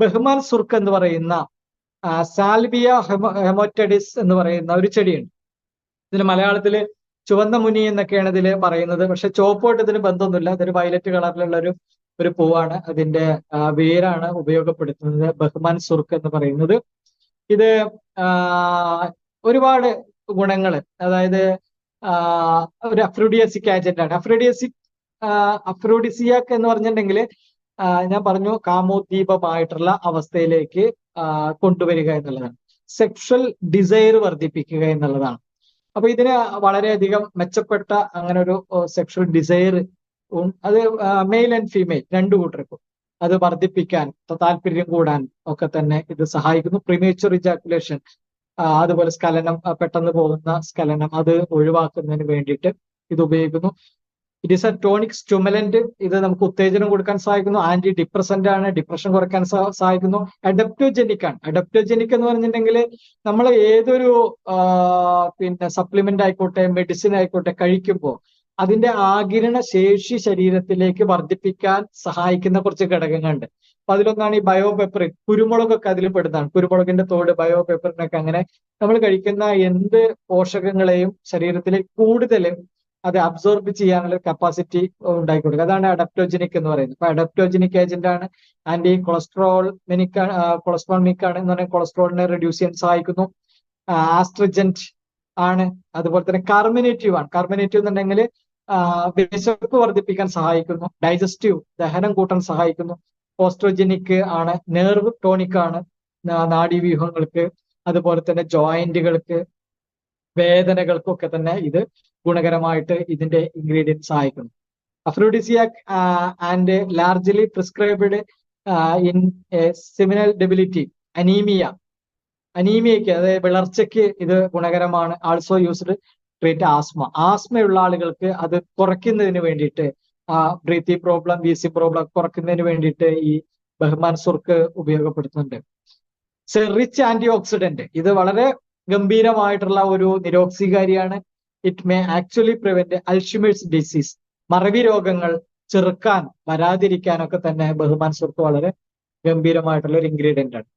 Bahman സുർക്ക് എന്ന് പറയുന്ന സാൽബിയ ഹെമോറ്റഡിസ് എന്ന് പറയുന്ന ഒരു ചെടിയുണ്ട്. ഇതിന് മലയാളത്തിൽ ചുവന്ന മുനി എന്നൊക്കെയാണ് ഇതിൽ പറയുന്നത്. പക്ഷെ ചുവപ്പോട്ട് ഇതിന് ബന്ധമൊന്നുമില്ല. ഇതൊരു വയലറ്റ് കളറിലുള്ള ഒരു ഒരു പൂവാണ്. അതിന്റെ വേരാണ് ഉപയോഗപ്പെടുത്തുന്നത് ബഹ്മാൻ സുർക്ക് എന്ന് പറയുന്നത്. ഇത് ഒരുപാട് ഗുണങ്ങൾ അതായത് ഒരു അഫ്രോഡിയസിക് ആജന്റ് ആണ് അഫ്രോഡിയസിക് എന്ന് പറഞ്ഞിട്ടുണ്ടെങ്കിൽ ഞാൻ പറഞ്ഞു കാമോദ്ദീപമായിട്ടുള്ള അവസ്ഥയിലേക്ക് കൊണ്ടുവരിക എന്നുള്ളതാണ്. സെക്ഷൽ ഡിസൈർ വർദ്ധിപ്പിക്കുക എന്നുള്ളതാണ്. അപ്പൊ ഇതിന് വളരെയധികം മെച്ചപ്പെട്ട അങ്ങനെ ഒരു സെക്ഷൽ ഡിസൈർ അത് മെയിൽ ആൻഡ് ഫീമെയിൽ രണ്ടു കൂട്ടർക്കും അത് വർദ്ധിപ്പിക്കാൻ താല്പര്യം കൂടാൻ ഒക്കെ തന്നെ ഇത് സഹായിക്കുന്നു. പ്രിമേച്ചർ ഇജാക്കുലേഷൻ അതുപോലെ സ്കലനം പെട്ടെന്ന് പോകുന്ന സ്കലനം അത് ഒഴിവാക്കുന്നതിന് വേണ്ടിയിട്ട് ഇത് ഉപയോഗിക്കുന്നു. It is a tonic stimulant ഇത് നമുക്ക് ഉത്തേജനം കൊടുക്കാൻ സഹായിക്കുന്നു. ആന്റി ഡിപ്രസന്റ് ആണ്. ഡിപ്രഷൻ കുറയ്ക്കാൻ സഹായിക്കുന്നു. അഡപ്റ്റോജനിക് ആണ്. അഡപ്റ്റോജനിക് എന്ന് പറഞ്ഞിട്ടുണ്ടെങ്കിൽ നമ്മൾ ഏതൊരു പിന്നെ സപ്ലിമെന്റ് ആയിക്കോട്ടെ മെഡിസിൻ ആയിക്കോട്ടെ കഴിക്കുമ്പോൾ അതിന്റെ ആകിരണ ശേഷി ശരീരത്തിലേക്ക് വർദ്ധിപ്പിക്കാൻ സഹായിക്കുന്ന കുറച്ച് ഘടകങ്ങളുണ്ട്. അപ്പൊ അതിലൊന്നാണ് ഈ ബയോപെപ്പറിൻ കുരുമുളകൊക്കെ അതിൽ പെടുന്നതാണ്. കുരുമുളകിന്റെ തോട് ബയോപെപ്പറിനൊക്കെ അങ്ങനെ നമ്മൾ കഴിക്കുന്ന എന്ത് പോഷകങ്ങളെയും ശരീരത്തിലേക്ക് കൂടുതൽ അത് അബ്സോർബ് ചെയ്യാനുള്ള കപ്പാസിറ്റി ഉണ്ടാക്കി കൊടുക്കുക അതാണ് അഡപ്റ്റോജനിക് എന്ന് പറയുന്നത്. അപ്പൊ അഡപ്റ്റോജനിക് ഏജന്റ് ആണ് anticholesterolemic cholesterolemic ആണ് എന്ന് പറഞ്ഞാൽ കൊളസ്ട്രോളിനെ റെഡ്യൂസ് ചെയ്യാൻ സഹായിക്കുന്നു. ആസ്ട്രജന്റ് ആണ്. അതുപോലെ തന്നെ കാർമിനേറ്റീവ് ആണ്. കാർമിനേറ്റീവ് എന്നുണ്ടെങ്കിൽ വിശപ്പ് വർദ്ധിപ്പിക്കാൻ സഹായിക്കുന്നു. ഡൈജസ്റ്റീവ് ദഹനം കൂട്ടാൻ സഹായിക്കുന്നു. ഓസ്ട്രോജനിക് ആണ്. നെർവ് ടോണിക് ആണ്. നാഡീവ്യൂഹങ്ങൾക്ക് അതുപോലെ തന്നെ ജോയിന്റുകൾക്ക് വേദനകൾക്കൊക്കെ തന്നെ ഇത് ഗുണകരമായിട്ട് ഇതിന്റെ ഇൻഗ്രീഡിയൻസ് സഹായിക്കുന്നു. Aphrodisiac and largely prescribed in seminal debility anaemia അനീമിയയ്ക്ക് അതായത് വിളർച്ചയ്ക്ക് ഇത് ഗുണകരമാണ്. ആൾസോ യൂസ്ഡ് ട്രീറ്റ് ആസ്മ ആസ്മയുള്ള ആളുകൾക്ക് അത് കുറയ്ക്കുന്നതിന് വേണ്ടിയിട്ട് ബ്രീത്തി പ്രോബ്ലം വീസി പ്രോബ്ലം കുറയ്ക്കുന്നതിന് വേണ്ടിയിട്ട് ഈ ബഹ്മാൻ സുർക്ക് ഉപയോഗപ്പെടുത്തുന്നുണ്ട്. റിച്ച് ആന്റി ഓക്സിഡന്റ് ഇത് വളരെ ഗംഭീരമായിട്ടുള്ള ഒരു നിരോക്സികാരിയാണ്. It may actually prevent Alzheimer's disease മറവി രോഗങ്ങൾ ചെറുക്കാൻ വരാതിരിക്കാനൊക്കെ തന്നെ ബഹുമാൻ സുർക്ക് വളരെ ഗംഭീരമായിട്ടുള്ള ഒരു ഇൻഗ്രീഡിയന്റ് ആണ്.